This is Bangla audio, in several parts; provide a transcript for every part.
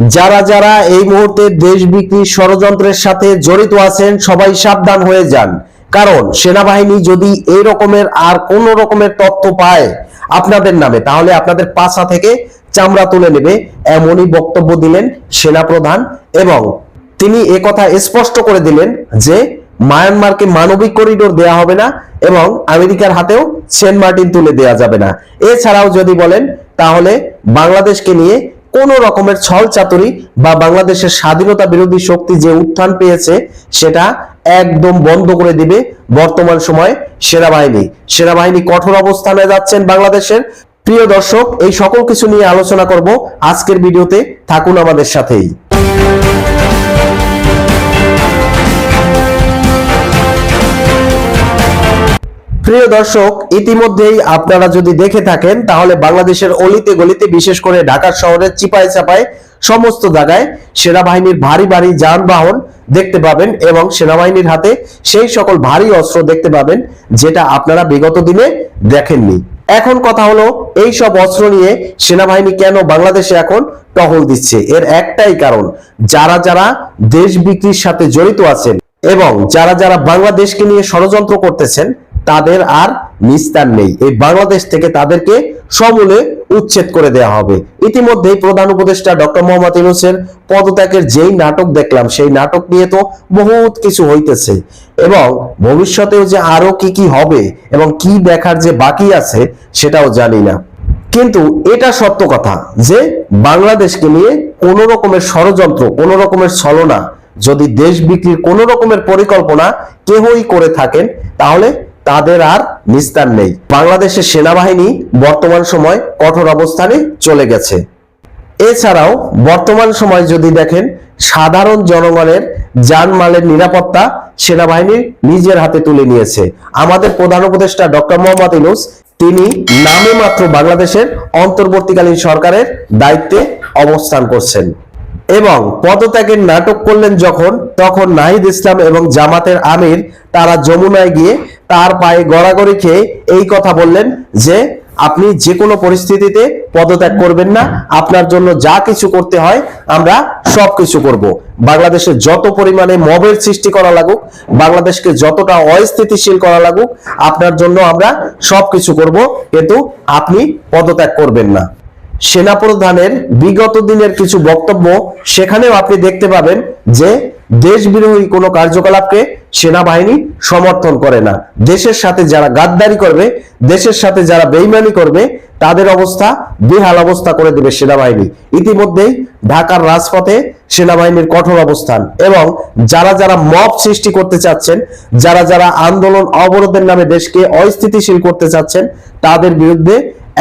যারা যারা এই মুহূর্তে দেশ বিক্রির ষড়যন্ত্রের সাথে জড়িত আছেন, সবাই সাবধান হয়ে যান। কারণ সেনাবাহিনী যদি এই রকমের আর কোন রকমের তথ্য পায় আপনাদের নামে, তাহলে আপনাদের পাশা থেকে চামড়া তুলে নেবে, এমনই বক্তব্য দিলেন সেনাপ্রধান এবং তিনি কথা স্পষ্ট করে দিলেন যে মায়ানমারকে মানবিক করিডোর দেয়া হবে না এবং আমেরিকার হাতেও সেন্ট মার্টিন তুলে দেয়া যাবে না। এছাড়াও যদি বলেন, তাহলে বাংলাদেশকে নিয়ে কোন রকমের ছল চাতুরি বা বাংলাদেশের স্বাধীনতা বিরোধী শক্তি যে উত্থান পেয়েছে, সেটা একদম বন্ধ করে দিবে বর্তমান সময়ে সেনাবাহিনী। সেনাবাহিনী কঠোর অবস্থানে যাচ্ছেন বাংলাদেশের। প্রিয় দর্শক, এই সকল কিছু নিয়ে আলোচনা করব আজকের ভিডিওতে। থাকুন আমাদের সাথেই। প্রিয় দর্শক, ইতিমধ্যেই আপনারা যদি দেখে থাকেন, তাহলে বাংলাদেশের অলিতে গলিতে, বিশেষ করে ঢাকার শহরের চিপাই চাপায় সমস্ত জায়গায় সেনাবাহিনীর ভারী ভারী যানবাহন দেখতে পাবেন এবং সেনাবাহিনীর হাতে সেই সকল ভারী অস্ত্র দেখতে পাবেন, যেটা আপনারা বিগত দিনে দেখেননি। এখন কথা হলো, এই সব অস্ত্র নিয়ে সেনাবাহিনী কেন বাংলাদেশে এখন টহল দিচ্ছে? এর একটাই কারণ, যারা যারা দেশ বিক্রির সাথে জড়িত আছেন এবং যারা যারা বাংলাদেশকে নিয়ে ষড়যন্ত্র করতেছেন তাদের আর নিস্তার নেই। এই বাংলাদেশ থেকে তাদেরকে সমূলে উচ্ছেদ করে দেওয়া হবে। ইতিমধ্যেই প্রধান উপদেষ্টা ডক্টর মোহাম্মদ ইউনুসের পদত্যাগের যেই নাটক দেখলাম, সেই নাটক নিয়ে তো বহুত কিছু হইতেছে। এবং ভবিষ্যতেও যে আরও কি কি হবে এবং কি দেখার যে বাকি আছে, সেটাও জানি না। কিন্তু এটা সত্য কথা যে বাংলাদেশকে নিয়ে কোন রকমের ষড়যন্ত্র, কোন রকমের ছলনা, যদি দেশ বিক্রির কোন রকমের পরিকল্পনা কেহই করে থাকেন, তাহলে তাদের আর নিস্তার নেই। বাংলাদেশের সেনাবাহিনী বর্তমান সময় কঠোর অবস্থানে চলে গেছে। এছাড়াও বর্তমান সময় যদি দেখেন, সাধারণ জনগণের জানমালের নিরাপত্তা সেনাবাহিনীর নিজের হাতে তুলে নিয়েছে। আমাদের প্রধান উপদেষ্টা ডক্টর মোহাম্মদ ইউনুস, তিনি নামে মাত্র বাংলাদেশের অন্তর্বর্তীকালীন সরকারের দায়িত্বে অবস্থান করছেন। এবং পদত্যাগের নাটক করলেন যখন, তখন নাহিদ ইসলাম এবং জামাতের আমির তারা যমুনায় গিয়ে তার পায়ে গড়াগড়ি খেয়ে এই কথা বললেন যে, আপনি যে কোনো পরিস্থিতিতে পদত্যাগ করবেন না। আপনার জন্য যা কিছু করতে হয়, আমরা সব কিছু করব। বাংলাদেশে যত পরিমাণে মবের সৃষ্টি করা লাগুক, বাংলাদেশকে যতটা অস্থিতিশীল করা লাগুক, আপনার জন্য আমরা সব কিছু করব, কিন্তু আপনি পদত্যাগ করবেন না। সেনাপ্রধানের বিগত দিনের কিছু বক্তব্য, সেখানেও আপনি দেখতে পাবেন যে দেশ বিরোধী কোনো কার্যকলাপকে সেনাবাহিনী সমর্থন করে না। দেশের সাথে যারা গাদ্দারি করবে, দেশের সাথে যারা বেইমানি করবে, তাদের অবস্থা বেহাল অবস্থা করে দেবে সেনাবাহিনী। ইতিমধ্যেই ঢাকার রাজপথে সেনাবাহিনীর কঠোর অবস্থান এবং যারা যারা মব সৃষ্টি করতে চাচ্ছেন, যারা যারা আন্দোলন অবরোধের নামে দেশকে অস্থিতিশীল করতে চাচ্ছেন, তাদের বিরুদ্ধে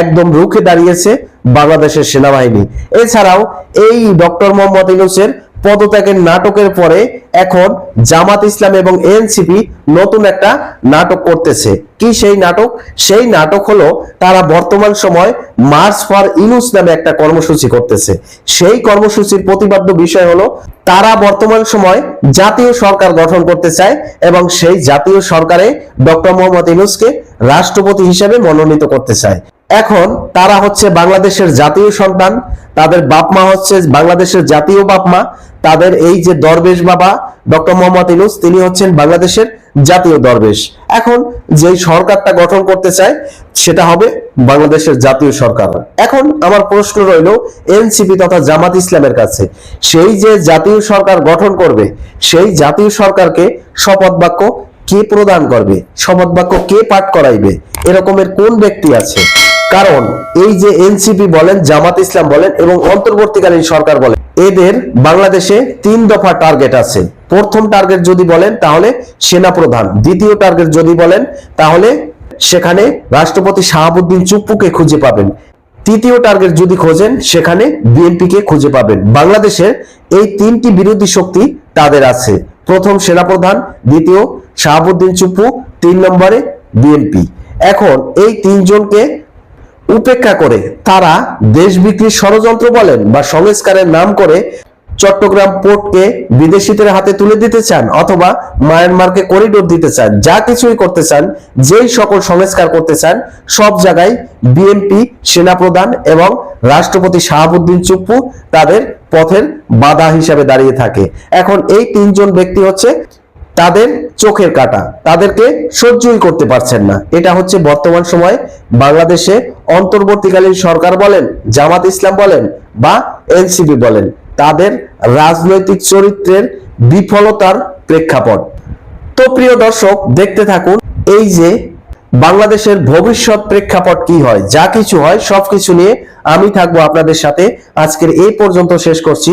একদম রুখে দাঁড়িয়েছে বাংলাদেশের সেনাবাহিনী। এছাড়াও এই ডক্টর মোহাম্মদ ইউনুসের পদত্যাগের নাটকের পরে এখন জামাত ইসলাম এবং এনসিপি নতুন একটা নাটক করতেছে। কি সেই নাটক? সেই নাটক হলো তারা বর্তমান সময় মার্চ ফর ইনুস নামে একটা কর্মসূচি করতেছে। সেই কর্মসূচির প্রতিবাদ্য বিষয় হলো তারা বর্তমান সময় জাতীয় সরকার গঠন করতে চায় এবং সেই জাতীয় সরকারে ডক্টর মোহাম্মদ ইনুসকে রাষ্ট্রপতি হিসেবে মনোনীত করতে চায়। এখন তারা হচ্ছে বাংলাদেশের জাতীয় সন্তান, তাদের বাপমা হচ্ছে বাংলাদেশের জাতীয় বাপমা তাদের এই যে দরবেশ বাবা, ডক্টর মোহাম্মদ ইনুস তিনি হচ্ছেন বাংলাদেশের জাতীয় দরবেশ। এখন যে সরকারটা গঠন করতে চায়, সেটা হবে বাংলাদেশের জাতীয় সরকার। এখন আমার প্রশ্ন রইল এনসিপি তথা জামাত ইসলামের কাছে, সেই যে জাতীয় সরকার গঠন করবে, সেই জাতীয় সরকারকে শপথ বাক্য কে প্রদান করবে, শপথ বাক্য কে পাঠ করাইবে, এরকমের কোন ব্যক্তি আছে? কারণ এই যে এনসিপি বলেন, জামাত ইসলাম বলেন এবং অন্তর্বর্তীকালীন সরকার বলেন, এদের বাংলাদেশে তিন দফা টার্গেট আছে। প্রথম টার্গেট যদি বলেন, তাহলে সেনা প্রধান দ্বিতীয় টার্গেট যদি বলেন, তাহলে সেখানে রাষ্ট্রপতি শাহাবুদ্দিন চুপ্পুকে খুঁজে পাবেন। তৃতীয় টার্গেট যদি খোঁজেন, সেখানে বিএনপি কে খুঁজে পাবেন। বাংলাদেশের এই তিনটি বিরোধী শক্তি তাদের আছে। প্রথম সেনাপ্রধান, দ্বিতীয় শাহাবুদ্দিন চুপ্পু, তিন নম্বরে বিএনপি। এখন এই তিনজনকে উপেক্ষা করে তারা দেশ বিক্রির ষড়যন্ত্র বলেন বা সংস্কারের নাম করে চট্টগ্রাম পোর্টকে বিদেশিদের হাতে তুলে দিতে চান অথবা মায়ানমারকে করিডোর দিতে চান, যা কিছুই করতে চান, যেই সকল সংস্কার করতে চান, সব জায়গায় বিএনপি, সেনাপ্রধান এবং রাষ্ট্রপতি শাহাবুদ্দিন চুপ্পু তাদের পথের বাধা হিসাবে দাঁড়িয়ে থাকে। এখন এই তিনজন ব্যক্তি হচ্ছে তাদের চোখের কাটা, তাদেরকে সহ্যই করতে পারছেন না। এটা হচ্ছে বর্তমান সময় বাংলাদেশে অন্তর্বর্তীকালীন সরকার বলেন, জামাত ইসলাম বলেন বা এনসিপি বলেন, তাদের রাজনৈতিক চরিত্রের বিফলতার প্রেক্ষাপট। তো প্রিয় দর্শক, দেখতে থাকুন এই যে বাংলাদেশের ভবিষ্যৎ প্রেক্ষাপট কি হয়, যা কিছু হয় সবকিছু নিয়ে আমি থাকব আপনাদের সাথে। আজকের এই পর্যন্ত শেষ করছি।